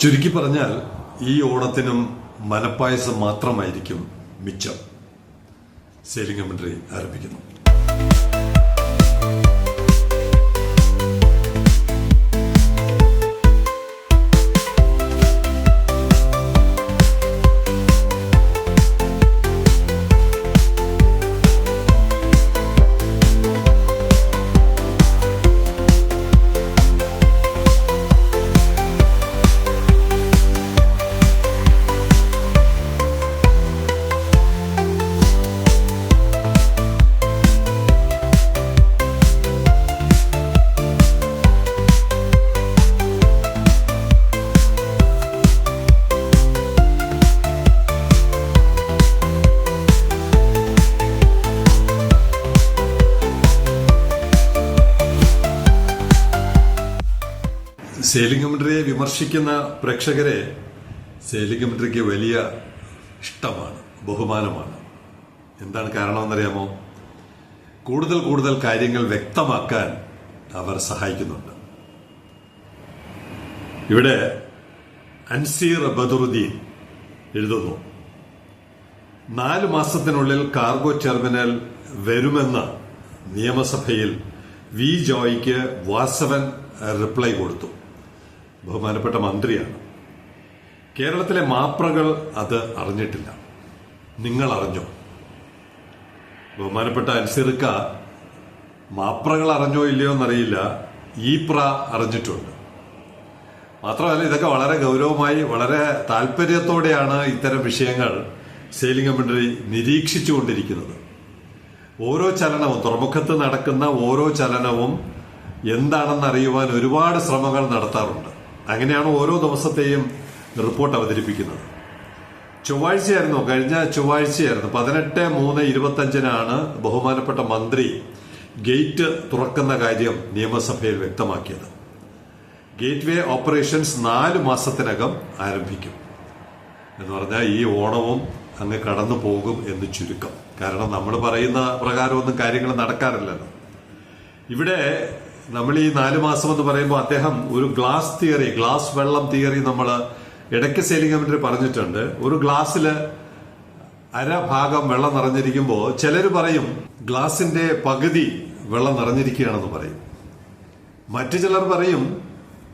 ചുരുക്കി പറഞ്ഞാൽ ഈ ഓണത്തിനും മലപ്പായസം മാത്രമായിരിക്കും മിച്ചം. സെയിലിംഗ് കമന്ററി ആരംഭിക്കുന്നു. സെയിലിംഗ് കമന്ററിയെ വിമർശിക്കുന്ന പ്രേക്ഷകരെ സേലിംഗമന്ത്രിക്ക് വലിയ ഇഷ്ടമാണ് ബഹുമാനമാണ്. എന്താണ് കാരണമെന്നറിയാമോ? കൂടുതൽ കൂടുതൽ കാര്യങ്ങൾ വ്യക്തമാക്കാൻ അവർ സഹായിക്കുന്നുണ്ട്. ഇവിടെ അൻസീർ ബദറുദ്ദീൻ എഴുതുന്നു നാല് മാസത്തിനുള്ളിൽ കാർഗോ ടെർമിനൽ വരുമെന്ന് നിയമസഭയിൽ വി ജോയിക്ക് വാസവൻ റിപ്ലൈ കൊടുത്തു. ബഹുമാനപ്പെട്ട മന്ത്രിയാണ്. കേരളത്തിലെ മാപ്രകൾ അത് അറിഞ്ഞിട്ടില്ല. നിങ്ങൾ അറിഞ്ഞോ? ബഹുമാനപ്പെട്ട അൻസിറുക്ക മാപ്രകൾ അറിഞ്ഞോ ഇല്ലയോ എന്നറിയില്ല. ഈ പ്ര അറിഞ്ഞിട്ടുണ്ട്. മാത്രമല്ല ഇതൊക്കെ വളരെ ഗൗരവമായി വളരെ താല്പര്യത്തോടെയാണ് ഇത്തരം വിഷയങ്ങൾ സെയിലിംഗ് മന്ത്രി നിരീക്ഷിച്ചുകൊണ്ടിരിക്കുന്നത്. ഓരോ ചലനവും തുറമുഖത്ത് നടക്കുന്ന ഓരോ ചലനവും എന്താണെന്ന് അറിയുവാൻ ഒരുപാട് ശ്രമങ്ങൾ നടത്താറുണ്ട്. അങ്ങനെയാണ് ഓരോ ദിവസത്തെയും റിപ്പോർട്ട് അവതരിപ്പിക്കുന്നത്. ചൊവ്വാഴ്ചയായിരുന്നു കഴിഞ്ഞ ചൊവ്വാഴ്ചയായിരുന്നു പതിനെട്ട് മൂന്ന് ഇരുപത്തഞ്ചിനാണ് ബഹുമാനപ്പെട്ട മന്ത്രി ഗേറ്റ് തുറക്കുന്ന കാര്യം നിയമസഭയിൽ വ്യക്തമാക്കിയത്. ഗേറ്റ് വേ ഓപ്പറേഷൻസ് നാല് മാസത്തിനകം ആരംഭിക്കും. എന്ന് പറഞ്ഞാൽ ഈ ഓണവും അങ്ങ് കടന്നു പോകും എന്ന് ചുരുക്കം. കാരണം നമ്മൾ പറയുന്ന പ്രകാരമൊന്നും കാര്യങ്ങൾ നടക്കാറില്ലല്ലോ. ഇവിടെ നമ്മൾ ഈ നാല് മാസം എന്ന് പറയുമ്പോൾ അദ്ദേഹം ഒരു ഗ്ലാസ് തിയറി ഗ്ലാസ് വെള്ളം തിയറി നമ്മൾ ഇടയ്ക്ക് കമന്ററി പറഞ്ഞിട്ടുണ്ട്. ഒരു ഗ്ലാസ്സിൽ അര ഭാഗം വെള്ളം നിറഞ്ഞിരിക്കുമ്പോൾ ചിലർ പറയും ഗ്ലാസിന്റെ പകുതി വെള്ളം നിറഞ്ഞിരിക്കുകയാണെന്ന് പറയും. മറ്റു ചിലർ പറയും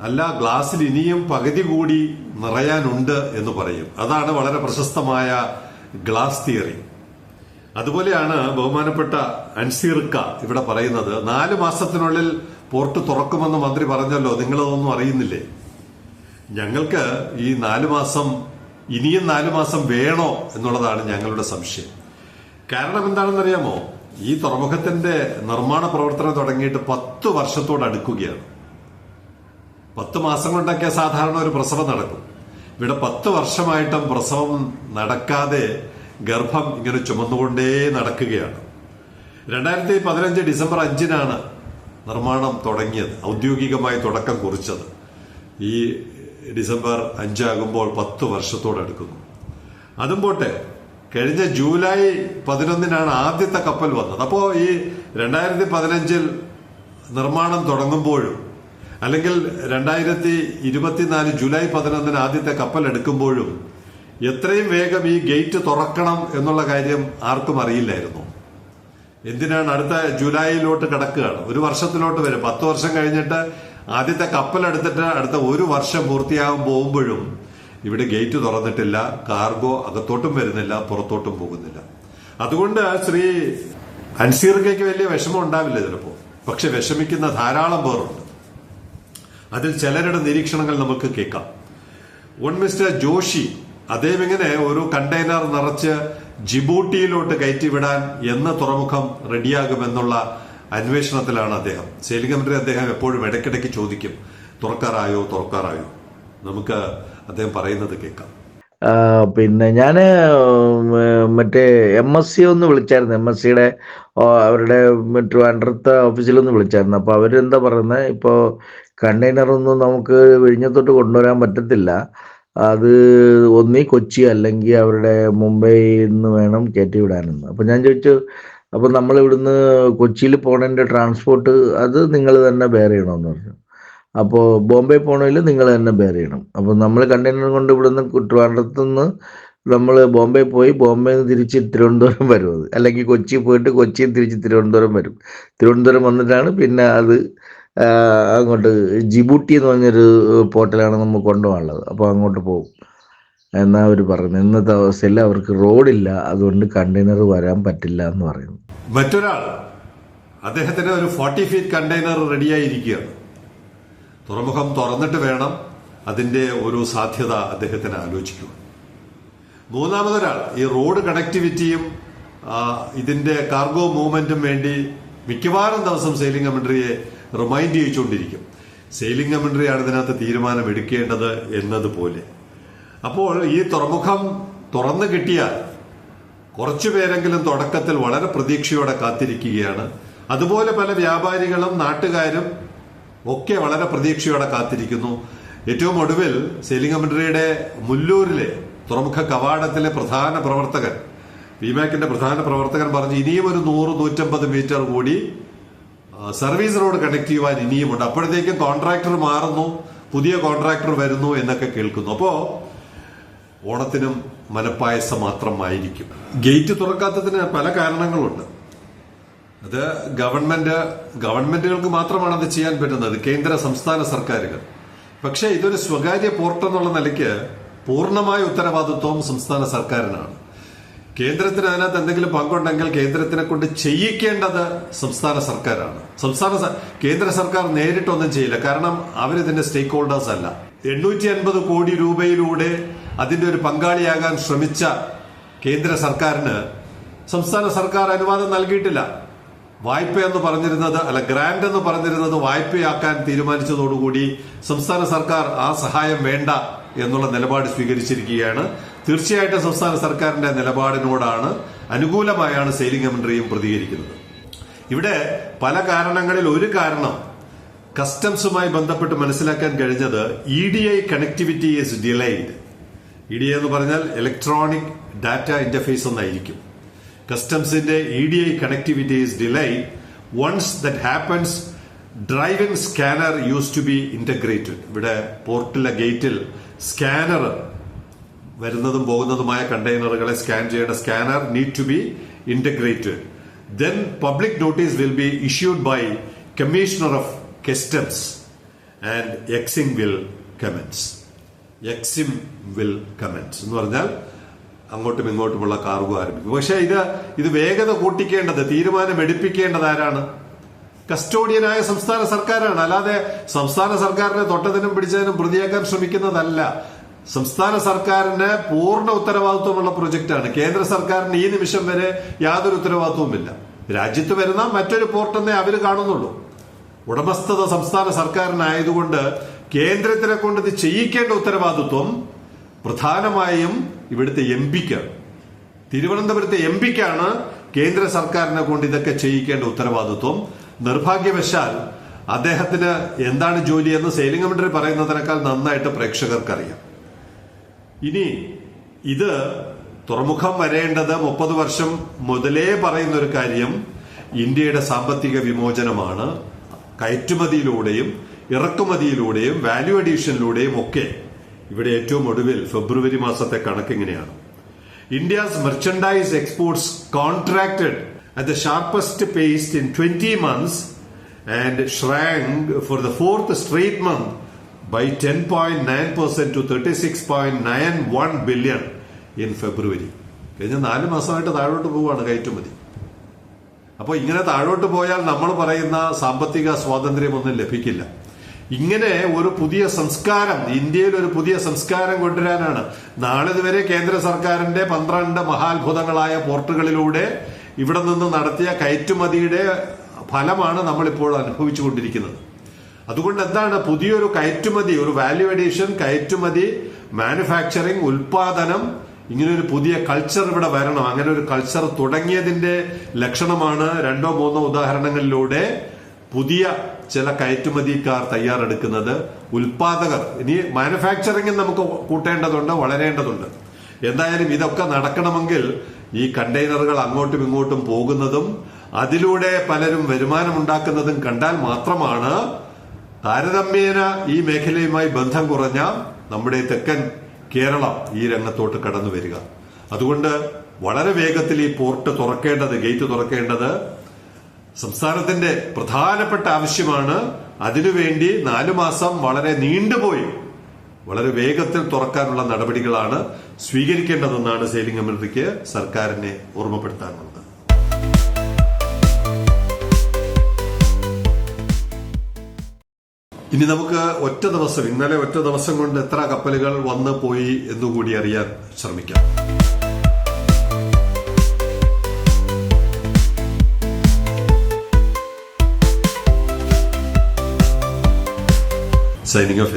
അല്ല ഗ്ലാസ്സിൽ ഇനിയും പകുതി കൂടി നിറയാനുണ്ട് എന്ന് പറയും. അതാണ് വളരെ പ്രശസ്തമായ ഗ്ലാസ് തിയറി. അതുപോലെയാണ് ബഹുമാനപ്പെട്ട അൻസീർക്ക ഇവിടെ പറയുന്നത് നാല് മാസത്തിനുള്ളിൽ പോർട്ട് തുറക്കുമെന്ന് മന്ത്രി പറഞ്ഞല്ലോ. നിങ്ങളതൊന്നും അറിയുന്നില്ലേ? ഞങ്ങൾക്ക് ഈ നാലു മാസം ഇനിയും നാലു മാസം വേണോ എന്നുള്ളതാണ് ഞങ്ങളുടെ സംശയം. കാരണം എന്താണെന്നറിയാമോ? ഈ തുറമുഖത്തിന്റെ നിർമ്മാണ പ്രവർത്തനം തുടങ്ങിയിട്ട് പത്ത് വർഷത്തോട് അടുക്കുകയാണ്. പത്ത് മാസം കൊണ്ടൊക്കെ സാധാരണ ഒരു പ്രസവം നടക്കും. ഇവിടെ പത്ത് വർഷമായിട്ടും പ്രസവം നടക്കാതെ ഗർഭം ഇങ്ങനെ ചുമന്നുകൊണ്ടേ നടക്കുകയാണ്. രണ്ടായിരത്തി പതിനഞ്ച് ഡിസംബർ അഞ്ചിനാണ് നിർമ്മാണം തുടങ്ങിയത് ഔദ്യോഗികമായി തുടക്കം കുറിച്ചത് ഈ ഡിസംബർ അഞ്ചാകുമ്പോൾ പത്ത് വർഷത്തോടടുക്കുന്നു. അതും പോട്ടെ കഴിഞ്ഞ ജൂലൈ പതിനൊന്നിനാണ് ആദ്യത്തെ കപ്പൽ വന്നത്. അപ്പോൾ ഈ രണ്ടായിരത്തി പതിനഞ്ചിൽ നിർമ്മാണം തുടങ്ങുമ്പോഴും അല്ലെങ്കിൽ രണ്ടായിരത്തി ഇരുപത്തിനാല് ജൂലൈ പതിനൊന്നിന് ആദ്യത്തെ കപ്പൽ എടുക്കുമ്പോഴും എത്രയും വേഗം ഈ ഗേറ്റ് തുറക്കണം എന്നുള്ള കാര്യം ആർക്കും അറിയില്ലായിരുന്നു. എന്തിനാണ് അടുത്ത ജൂലൈയിലോട്ട് കിടക്കുകയാണ്? ഒരു വർഷത്തിലോട്ട് വരും. പത്ത് വർഷം കഴിഞ്ഞിട്ട് ആദ്യത്തെ കപ്പൽ എടുത്തിട്ട് അടുത്ത ഒരു വർഷം പൂർത്തിയാകാൻ പോകുമ്പോഴും ഇവിടെ ഗേറ്റ് തുറന്നിട്ടില്ല കാർഗോ അകത്തോട്ടും വരുന്നില്ല പുറത്തോട്ടും പോകുന്നില്ല. അതുകൊണ്ട് ശ്രീ അൻസീർക്കയ്ക്ക് വലിയ വിഷമം ഉണ്ടാവില്ല ചിലപ്പോൾ പക്ഷെ വിഷമിക്കുന്ന ധാരാളം പേരുണ്ട്. അതിൽ ചിലരുടെ നിരീക്ഷണങ്ങൾ നമുക്ക് കേൾക്കാം. വൺ മിസ്റ്റർ ജോഷി അദ്ദേഹം ഇങ്ങനെ ഒരു കണ്ടെയ്നർ നിറച്ച് ജിബൂട്ടിയിലോട്ട് കയറ്റിവിടാൻ എന്ന തുറമുഖം റെഡിയാകുമെന്നുള്ള അന്വേഷണത്തിലാണ് അദ്ദേഹം. സേലിംഗ് മന്ത്രി അദ്ദേഹം എപ്പോഴും ഇടയ്ക്കിടയ്ക്ക് ചോദിക്കും തുറക്കാറായോ തുറക്കാറായോ? നമുക്ക് അദ്ദേഹം പറയുന്നത് കേൾക്കാം. പിന്നെ ഞാൻ മറ്റേ എം എസ് സി ഒന്ന് വിളിച്ചായിരുന്നു. എം എസ് സിയുടെ അവരുടെ ട്രിവാൻഡ്രത്തെ ഓഫീസിലൊന്ന് വിളിച്ചായിരുന്നു. അപ്പോൾ അവരെന്താ പറയുന്നത് ഇപ്പോൾ കണ്ടെയ്നറൊന്നും നമുക്ക് വിഴിഞ്ഞത്തോട്ട് കൊണ്ടുവരാൻ പറ്റത്തില്ല. അത് ഒന്നീ കൊച്ചി അല്ലെങ്കിൽ അവരുടെ മുംബൈയിൽ നിന്ന് വേണം കയറ്റി വിടാനെന്ന് അപ്പോൾ ഞാൻ ചോദിച്ചു അപ്പോൾ നമ്മൾ ഇവിടുന്ന് കൊച്ചിയിൽ പോണതിന്റെ ട്രാൻസ്പോർട്ട് അത് നിങ്ങൾ തന്നെ ബെയർ ചെയ്യണമെന്ന് പറഞ്ഞു. അപ്പോൾ ബോംബെ പോകണമെങ്കിൽ നിങ്ങൾ തന്നെ ബെയർ ചെയ്യണം. അപ്പോൾ നമ്മൾ കണ്ടെയ്നർ കൊണ്ട് ഇവിടുന്ന് ട്രിവാൻഡ്രത്ത് നിന്ന് നമ്മൾ ബോംബെ പോയി ബോംബെ നിന്ന് തിരിച്ച് തിരുവനന്തപുരം വരും അത്. അല്ലെങ്കിൽ കൊച്ചി പോയിട്ട് കൊച്ചിയിൽ തിരിച്ച് തിരുവനന്തപുരം വരും. തിരുവനന്തപുരം വന്നിട്ടാണ് പിന്നെ അത് അങ്ങോട്ട് ജിബൂട്ടി എന്ന് പറഞ്ഞൊരു പോർട്ടലാണ് നമ്മൾ കൊണ്ടുപോകാനുള്ളത്. അപ്പോൾ അങ്ങോട്ട് പോകും. എന്നാ അവർ പറയുന്നത്. ഇന്നത്തെ അവസ്ഥയിൽ അവർക്ക് റോഡില്ല. അതുകൊണ്ട് കണ്ടെയ്നർ വരാൻ പറ്റില്ല എന്ന് പറയുന്നു. മറ്റൊരാൾ അദ്ദേഹത്തിന് ഒരു ഫോർട്ടി ഫീറ്റ് കണ്ടെയ്നർ റെഡിയായിരിക്കുകയാണ്. തുറമുഖം തുറന്നിട്ട് വേണം അതിന്റെ ഒരു സാധ്യത അദ്ദേഹത്തിന് ആലോചിക്കുക മൂന്നാമതൊരാൾ ഈ റോഡ് കണക്ടിവിറ്റിയും ഇതിന്റെ കാർഗോ മൂവ്മെന്റും വേണ്ടി മിക്കവാറും ദിവസം സെയിലിംഗ് കമൻട്രിയെ റിമൈൻഡ് ചെയ്യിച്ചുകൊണ്ടിരിക്കും. സെയിലിംഗ് കമൻട്രിയാണ് ഇതിനകത്ത് തീരുമാനം എടുക്കേണ്ടത് എന്നതുപോലെ. അപ്പോൾ ഈ തുറമുഖം തുറന്നു കിട്ടിയാൽ കുറച്ചു പേരെങ്കിലും തുടക്കത്തിൽ വളരെ പ്രതീക്ഷയോടെ കാത്തിരിക്കുകയാണ്. അതുപോലെ പല വ്യാപാരികളും നാട്ടുകാരും ഒക്കെ വളരെ പ്രതീക്ഷയോടെ കാത്തിരിക്കുന്നു. ഏറ്റവും ഒടുവിൽ സെയിലിംഗ് കമൻട്രിയുടെ മുല്ലൂരിലെ തുറമുഖ കവാടത്തിലെ പ്രധാന പ്രവർത്തകൻ വിമാക്കിന്റെ പ്രധാന പ്രവർത്തകൻ പറഞ്ഞു ഇനിയും ഒരു നൂറ് നൂറ്റമ്പത് മീറ്റർ കൂടി സർവീസ് റോഡ് കണക്ട് ചെയ്യുവാൻ ഇനിയുമുണ്ട് അപ്പോഴത്തേക്കും കോൺട്രാക്ടർ മാറുന്നു പുതിയ കോൺട്രാക്ടർ വരുന്നു എന്നൊക്കെ കേൾക്കുന്നു. അപ്പോ ഓണത്തിനും മനപ്പായസം മാത്രമായിരിക്കും. ഗേറ്റ് തുറക്കാത്തതിന് പല കാരണങ്ങളുണ്ട്. അത് ഗവൺമെന്റ് ഗവൺമെന്റുകൾക്ക് മാത്രമാണ് അത് ചെയ്യാൻ പറ്റുന്നത്. കേന്ദ്ര സംസ്ഥാന സർക്കാരുകൾ. പക്ഷേ ഇതൊരു സ്വകാര്യ പോർട്ട് എന്നുള്ള നിലയ്ക്ക് പൂർണമായ ഉത്തരവാദിത്വം സംസ്ഥാന സർക്കാരിനാണ്. കേന്ദ്രത്തിന് അതിനകത്ത് എന്തെങ്കിലും പങ്കുണ്ടെങ്കിൽ കേന്ദ്രത്തിനെ കൊണ്ട് ചെയ്യിക്കേണ്ടത് സംസ്ഥാന സർക്കാരാണ്. സംസ്ഥാന കേന്ദ്ര സർക്കാർ നേരിട്ടൊന്നും ചെയ്യില്ല. കാരണം അവരിതിന്റെ സ്റ്റേക്ക് ഹോൾഡേഴ്സ് അല്ല. എണ്ണൂറ്റി അൻപത് കോടി രൂപയിലൂടെ അതിന്റെ ഒരു പങ്കാളിയാകാൻ ശ്രമിച്ച കേന്ദ്ര സർക്കാരിന് സംസ്ഥാന സർക്കാർ അനുവാദം നൽകിയിട്ടില്ല. വായ്പ എന്ന് പറഞ്ഞിരുന്നത് അല്ല ഗ്രാന്റ് എന്ന് പറഞ്ഞിരുന്നത് വായ്പയാക്കാൻ തീരുമാനിച്ചതോടുകൂടി സംസ്ഥാന സർക്കാർ ആ സഹായം വേണ്ട എന്നുള്ള നിലപാട് സ്വീകരിച്ചിരിക്കുകയാണ്. തീർച്ചയായിട്ടും സംസ്ഥാന സർക്കാരിന്റെ നിലപാടിനോടാണ് അനുകൂലമായാണ് സെയിലിംഗ് കമൻട്രിയും പ്രതികരിക്കുന്നത്. ഇവിടെ പല കാരണങ്ങളിൽ ഒരു കാരണം കസ്റ്റംസുമായി ബന്ധപ്പെട്ട് മനസ്സിലാക്കാൻ കഴിഞ്ഞത് E D I connectivity is delayed. E D I എന്ന് പറഞ്ഞാൽ ഇലക്ട്രോണിക് ഡാറ്റ ഇന്റർഫേസ് എന്നായിരിക്കും. കസ്റ്റംസിന്റെ E D I connectivity is delayed once that happens driving scanner use to be integrated ഇവിടെ പോർട്ടിലെ ഗേറ്റിൽ സ്കാനർ വരുന്നതും പോകുന്നതുമായ കണ്ടെയ്നറുകളെ സ്കാൻ ചെയ്യേണ്ട scanner need to be integrated then public notice will be issued by commissioner of customs and EXIM will commence EXIM will commence എന്ന് പറഞ്ഞാൽ അങ്ങോട്ടും ഇങ്ങോട്ടുമുള്ള കാർഗോ ആരംഭിക്കും. പക്ഷേ ഇത് ഇത് വേഗത കൂട്ടിക്കേണ്ടത് തീരുമാനം എടുപ്പിക്കേണ്ടത് ആരാണ്? കസ്റ്റോഡിയനായ സംസ്ഥാന സർക്കാരാണ്. അല്ലാതെ സംസ്ഥാന സർക്കാരിനെ തൊട്ടതിനും പിടിച്ചതിനും പ്രതിയാക്കാൻ ശ്രമിക്കുന്നതല്ല. സംസ്ഥാന സർക്കാരിന്റെ പൂർണ ഉത്തരവാദിത്വമുള്ള പ്രൊജക്റ്റാണ്. കേന്ദ്ര സർക്കാരിന് ഈ നിമിഷം വരെ യാതൊരു ഉത്തരവാദിത്വവുമില്ല. രാജ്യത്ത് വരുന്ന മറ്റൊരു പോർട്ടെന്നേ അവർ കാണുന്നുള്ളൂ. ഉടമസ്ഥത സംസ്ഥാന സർക്കാരിനായതുകൊണ്ട് കേന്ദ്രത്തിനെ കൊണ്ട് ഇത് ചെയ്യിക്കേണ്ട ഉത്തരവാദിത്വം പ്രധാനമായും ഇവിടുത്തെ എം പിക്കാണ് തിരുവനന്തപുരത്തെ എം പിക്കാണ് കേന്ദ്ര സർക്കാരിനെ കൊണ്ട് ഇതൊക്കെ ചെയ്യിക്കേണ്ട ഉത്തരവാദിത്വം. നിർഭാഗ്യവശാൽ അദ്ദേഹത്തിന് എന്താണ് ജോലിയെന്ന് സെയിലിംഗ് കമന്ററി പറയുന്നതിനേക്കാൾ നന്നായിട്ട് പ്രേക്ഷകർക്കറിയാം. ഇനി ഇത് തുറമുഖം വരേണ്ടത് മുപ്പത് വർഷം മുതലേ പറയുന്ന ഒരു കാര്യം ഇന്ത്യയുടെ സാമ്പത്തിക വിമോചനമാണ്. കയറ്റുമതിയിലൂടെയും ഇറക്കുമതിയിലൂടെയും വാല്യൂ അഡീഷനിലൂടെയും ഒക്കെ ഇവിടെ ഏറ്റവും ഒടുവിൽ ഫെബ്രുവരി മാസത്തെ കണക്ക് ഇങ്ങനെയാണ്. India's merchandise exports contracted at the sharpest pace in 20 months and shrank for the fourth straight month by 10.9% to 36.91 billion in February. കഴിഞ്ഞ നാല് മാസമായിട്ട് താഴോട്ട് പോവുകയാണ് കയറ്റുമതി. അപ്പോൾ ഇങ്ങനെ താഴോട്ട് പോയാൽ നമ്മൾ പറയുന്ന സാമ്പത്തിക സ്വാതന്ത്ര്യമൊന്നും ലഭിക്കില്ല. ഇങ്ങനെ ഒരു പുതിയ സംസ്കാരം ഇന്ത്യയിൽ ഒരു പുതിയ സംസ്കാരം കൊണ്ടുവരാനാണ്. നാളിതുവരെ കേന്ദ്ര സർക്കാരിന്റെ പന്ത്രണ്ട് മഹാത്ഭുതങ്ങളായ പോർട്ടുകളിലൂടെ ഇവിടെ നിന്ന് നടത്തിയ കയറ്റുമതിയുടെ ഫലമാണ് നമ്മളിപ്പോൾ അനുഭവിച്ചുകൊണ്ടിരിക്കുന്നത്. അതുകൊണ്ട് എന്താണ് പുതിയൊരു കയറ്റുമതി ഒരു വാല്യൂ അഡീഷൻ കയറ്റുമതി മാനുഫാക്ചറിങ് ഉൽപാദനം ഒരു പുതിയ കൾച്ചർ ഇവിടെ വരണം. അങ്ങനെ ഒരു കൾച്ചർ തുടങ്ങിയതിന്റെ ലക്ഷണമാണ് രണ്ടോ മൂന്നോ ഉദാഹരണങ്ങളിലൂടെ പുതിയ ചില കയറ്റുമതിക്കാർ തയ്യാറെടുക്കുന്നത്. ഉൽപാദകർ ഇനി മാനുഫാക്ചറിംഗ് നമുക്ക് കൂട്ടേണ്ടതുണ്ട് വളരേണ്ടതുണ്ട്. എന്തായാലും ഇതൊക്കെ നടക്കണമെങ്കിൽ ഈ കണ്ടെയ്നറുകൾ അങ്ങോട്ടും ഇങ്ങോട്ടും പോകുന്നതും അതിലൂടെ പലരും വരുമാനം ഉണ്ടാക്കുന്നതും കണ്ടാൽ മാത്രമാണ് താരതമ്യേന ഈ മേഖലയുമായി ബന്ധം കുറഞ്ഞ നമ്മുടെ തെക്കൻ കേരളം ഈ രംഗത്തോട്ട് കടന്നു വരിക. അതുകൊണ്ട് വളരെ വേഗത്തിൽ ഈ പോർട്ട് തുറക്കേണ്ടത് ഗേറ്റ് തുറക്കേണ്ടത് സംസ്ഥാനത്തിന്റെ പ്രധാനപ്പെട്ട ആവശ്യമാണ്. അതിനുവേണ്ടി നാലു മാസം വളരെ നീണ്ടുപോയി വളരെ വേഗത്തിൽ തുറക്കാനുള്ള നടപടികളാണ് സ്വീകരിക്കേണ്ടതെന്നാണ് സെയിലിംഗ് അമൃതിക്ക് സർക്കാരിനെ ഓർമ്മപ്പെടുത്താനുള്ളത്. ഇനി നമുക്ക് ഒറ്റ ദിവസം ഇന്നലെ ഒറ്റ ദിവസം കൊണ്ട് എത്ര കപ്പലുകൾ വന്ന് പോയി എന്നുകൂടി അറിയാൻ ശ്രമിക്കാം. Signing off